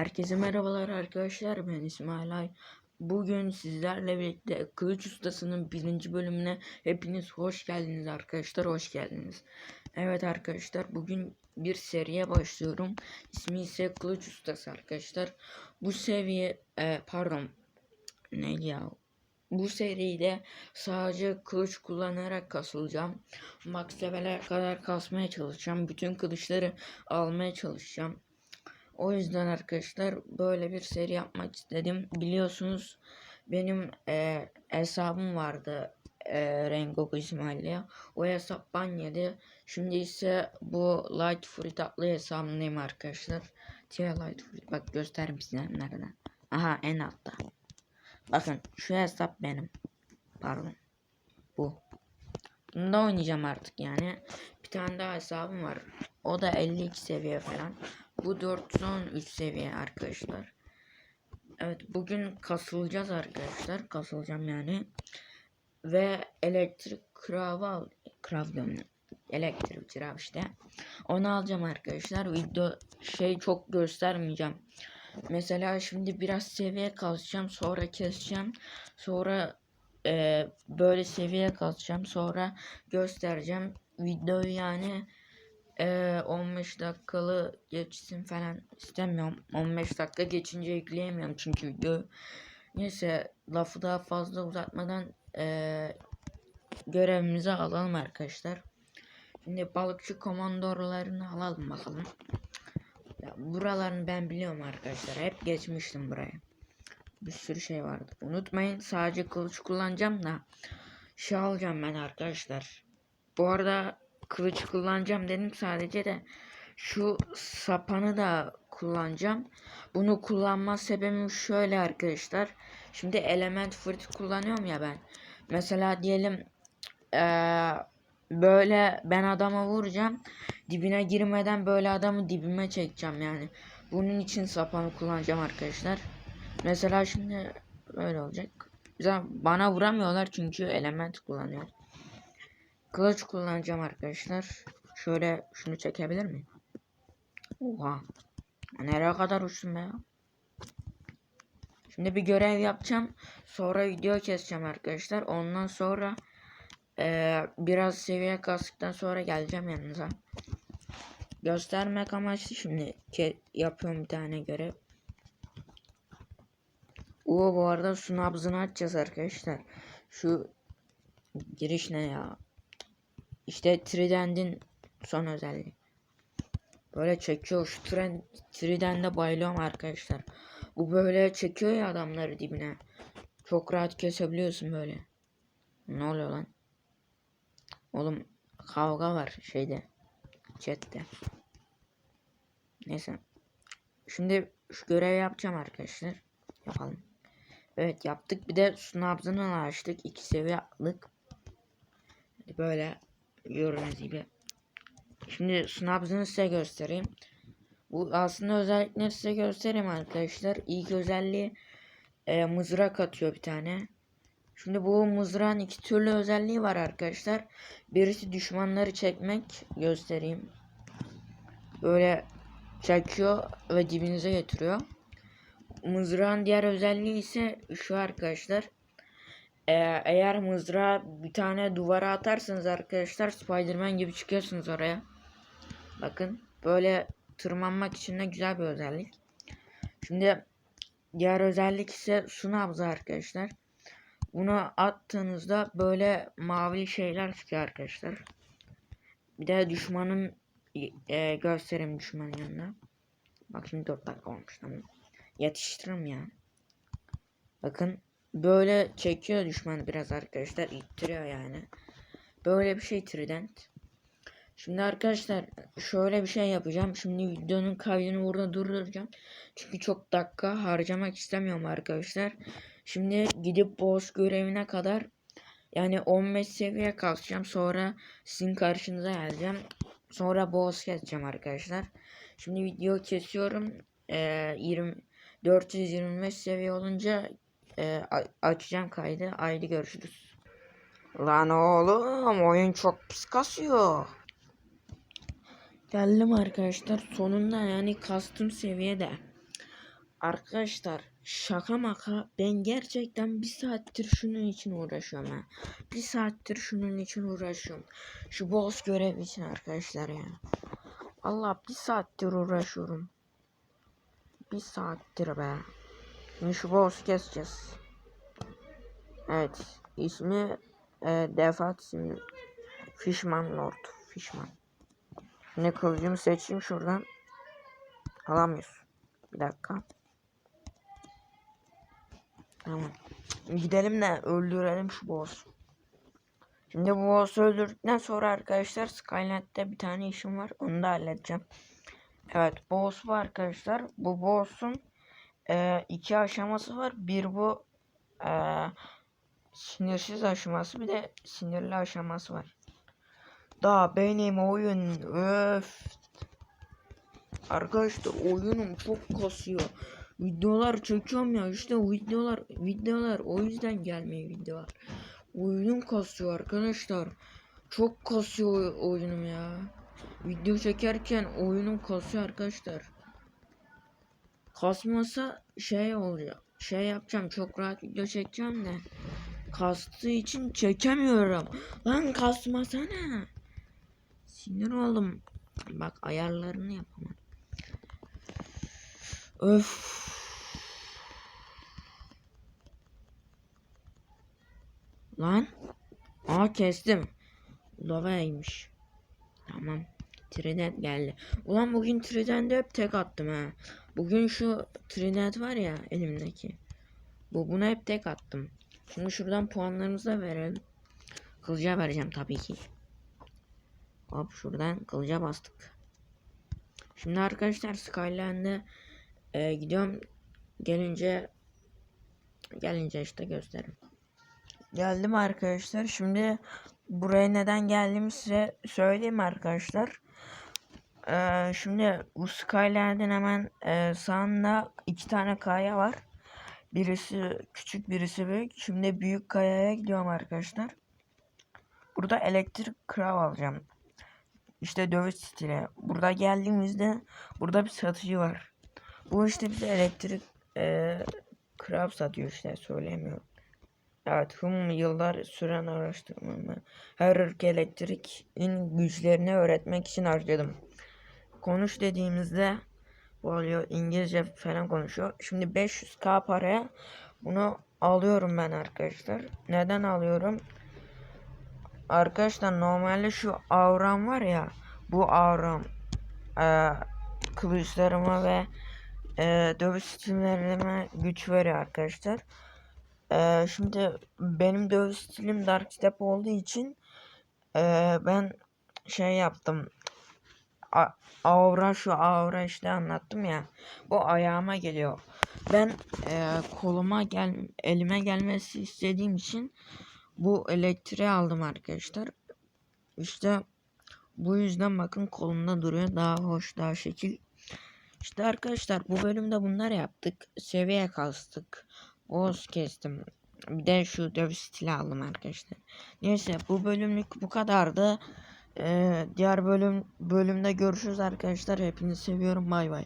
Herkese merhabalar arkadaşlar ben İsmail Ay. Bugün sizlerle birlikte Kılıç Ustası'nın birinci bölümüne hepiniz hoş geldiniz arkadaşlar hoş geldiniz. Evet arkadaşlar bugün bir seriye başlıyorum. İsmi ise Kılıç Ustası arkadaşlar. Bu seviye e, pardon ne ya bu seride sadece kılıç kullanarak kasılacağım. Max kadar kasmaya çalışacağım. Bütün kılıçları almaya çalışacağım. O yüzden arkadaşlar böyle bir seri yapmak istedim. Biliyorsunuz benim e, hesabım vardı e, Rengoku İsmail'le. O hesap ban yedi. Şimdi ise bu Light Fruit adlı hesabımdayım arkadaşlar. Tia Light Fruit. Bak göstereyim size nereden. Aha en altta. Bakın şu hesap benim. Pardon. Bu. Bunda oynayacağım artık yani. Bir tane daha hesabım var. O da 52 seviye falan. Bu 413 seviye arkadaşlar. Evet bugün kasılacağız arkadaşlar. Kasılacağım yani. Ve elektrik. Krav diyorum. Elektrik krav işte. Onu alacağım arkadaşlar. Video şey çok göstermeyeceğim. Mesela şimdi biraz seviye kasacağım. Sonra keseceğim. Sonra e, böyle seviye kasacağım. Sonra göstereceğim. Videoyu yani ee, 15 dakikalı geçsin falan istemiyorum. 15 dakika geçince yükleyemiyorum çünkü video. Neyse lafı daha fazla uzatmadan ee, görevimizi alalım arkadaşlar. Şimdi balıkçı komandorlarını alalım bakalım. Ya, buralarını ben biliyorum arkadaşlar. Hep geçmiştim buraya. Bir sürü şey vardı. Unutmayın sadece kılıç kullanacağım da şey alacağım ben arkadaşlar. Bu arada kılıç kullanacağım dedim sadece de şu sapanı da kullanacağım. Bunu kullanma sebebim şöyle arkadaşlar. Şimdi element fruit kullanıyorum ya ben. Mesela diyelim ee, böyle ben adama vuracağım. Dibine girmeden böyle adamı dibime çekeceğim yani. Bunun için sapanı kullanacağım arkadaşlar. Mesela şimdi böyle olacak. Bana vuramıyorlar çünkü element kullanıyor. Kılıç kullanacağım arkadaşlar. Şöyle şunu çekebilir miyim? Oha. Nereye kadar uçtum ya? Şimdi bir görev yapacağım. Sonra video keseceğim arkadaşlar. Ondan sonra e, biraz seviye kastıktan sonra geleceğim yanınıza. Göstermek amaçlı şimdi yapıyorum bir tane görev. Oo bu arada su nabzını açacağız arkadaşlar. Şu giriş ne ya? İşte Trident'in son özelliği. Böyle çekiyor. Şu tren, Trident'e bayılıyorum arkadaşlar. Bu böyle çekiyor ya adamları dibine. Çok rahat kesebiliyorsun böyle. Ne oluyor lan? Oğlum kavga var şeyde. Chat'te. Neyse. Şimdi şu görev yapacağım arkadaşlar. Yapalım. Evet yaptık. Bir de su nabzını açtık. iki seviye attık. Böyle Gördüğünüz gibi. Şimdi snaps'ını size göstereyim. Bu aslında özellikleri size göstereyim arkadaşlar. İlk özelliği e, mızrak atıyor bir tane. Şimdi bu mızrağın iki türlü özelliği var arkadaşlar. Birisi düşmanları çekmek göstereyim. Böyle çekiyor ve dibinize getiriyor. Mızrağın diğer özelliği ise şu arkadaşlar. Eğer mızrağı bir tane duvara atarsanız arkadaşlar Spiderman gibi çıkıyorsunuz oraya. Bakın böyle tırmanmak için de güzel bir özellik. Şimdi diğer özellik ise su nabzı arkadaşlar. Bunu attığınızda böyle mavi şeyler çıkıyor arkadaşlar. Bir de düşmanın e, göstereyim düşmanın yanına. Bak şimdi 4 dakika olmuş tamam. Yetiştiririm ya. Bakın Böyle çekiyor düşman biraz arkadaşlar. ittiriyor yani. Böyle bir şey Trident. Şimdi arkadaşlar şöyle bir şey yapacağım. Şimdi videonun kaydını burada durduracağım. Çünkü çok dakika harcamak istemiyorum arkadaşlar. Şimdi gidip boss görevine kadar yani 15 seviye kalkacağım. Sonra sizin karşınıza geleceğim. Sonra boss keseceğim arkadaşlar. Şimdi video kesiyorum. Ee, 20 425 seviye olunca e, açacağım kaydı. Haydi görüşürüz. Lan oğlum oyun çok pis kasıyor. Geldim arkadaşlar sonunda yani kastım seviyede. Arkadaşlar şaka maka ben gerçekten bir saattir şunun için uğraşıyorum ha. Bir saattir şunun için uğraşıyorum. Şu boss görev için arkadaşlar ya. Allah bir saattir uğraşıyorum. Bir saattir be. Şimdi şu boss keseceğiz. Evet. ismi e, Defat ismi. Fishman Lord. Fishman. Şimdi kılıcımı seçeyim şuradan. Alamıyoruz. Bir dakika. Tamam. Gidelim de öldürelim şu boss. Şimdi bu boss'u öldürdükten sonra arkadaşlar Skylight'te bir tane işim var. Onu da halledeceğim. Evet boss bu arkadaşlar. Bu boss'un e, iki aşaması var. Bir bu e, sinirsiz aşaması bir de sinirli aşaması var. Daha benim oyun öf. Arkadaşlar oyunum çok kasıyor. Videolar çekiyorum ya işte videolar videolar o yüzden gelmiyor videolar. Oyunum kasıyor arkadaşlar. Çok kasıyor oy- oyunum ya. Video çekerken oyunum kasıyor arkadaşlar. Kasmasa şey olacak. Şey yapacağım çok rahat video çekeceğim de. Kastığı için çekemiyorum. Lan kasmasana. Sinir oldum. Bak ayarlarını yapamam. Öf. Lan. Aa kestim. Lavaymış. Tamam. Trident geldi. Ulan bugün Trident'e hep tek attım ha. Bugün şu Trident var ya elimdeki. Bu buna hep tek attım. Şimdi şuradan puanlarımızı da verelim. Kılıca vereceğim tabii ki. Hop şuradan kılıca bastık. Şimdi arkadaşlar Skyline'de e, gidiyorum. Gelince gelince işte gösteririm. Geldim arkadaşlar. Şimdi buraya neden geldiğimi size söyleyeyim arkadaşlar. Ee, şimdi bu Skyline'den hemen e, sağında iki tane kaya var. Birisi küçük birisi büyük. Şimdi büyük kayaya gidiyorum arkadaşlar. Burada elektrik krav alacağım. İşte dövüş stili. Burada geldiğimizde burada bir satıcı var. Bu işte bize elektrik e, krav satıyor işte söyleyemiyorum. Evet, hım yıllar süren araştırmamı her ırk elektrikin güçlerini öğretmek için harcadım. Konuş dediğimizde bu oluyor İngilizce falan konuşuyor. Şimdi 500k paraya bunu alıyorum ben arkadaşlar. Neden alıyorum? Arkadaşlar normalde şu avram var ya bu avram e, kılıçlarıma ve e, dövüş stillerime güç veriyor arkadaşlar. Ee, şimdi benim dövüş stilim Dark Step olduğu için ee, ben şey yaptım. Aura şu aura işte anlattım ya. Bu ayağıma geliyor. Ben ee, koluma gel elime gelmesi istediğim için bu elektriği aldım arkadaşlar. İşte bu yüzden bakın kolumda duruyor. Daha hoş daha şekil. İşte arkadaşlar bu bölümde bunlar yaptık. Seviye kastık. Boz kestim. Bir de şu dövüş stili aldım arkadaşlar. Neyse bu bölümlük bu kadardı. Ee, diğer bölüm bölümde görüşürüz arkadaşlar. Hepinizi seviyorum. Bay bay.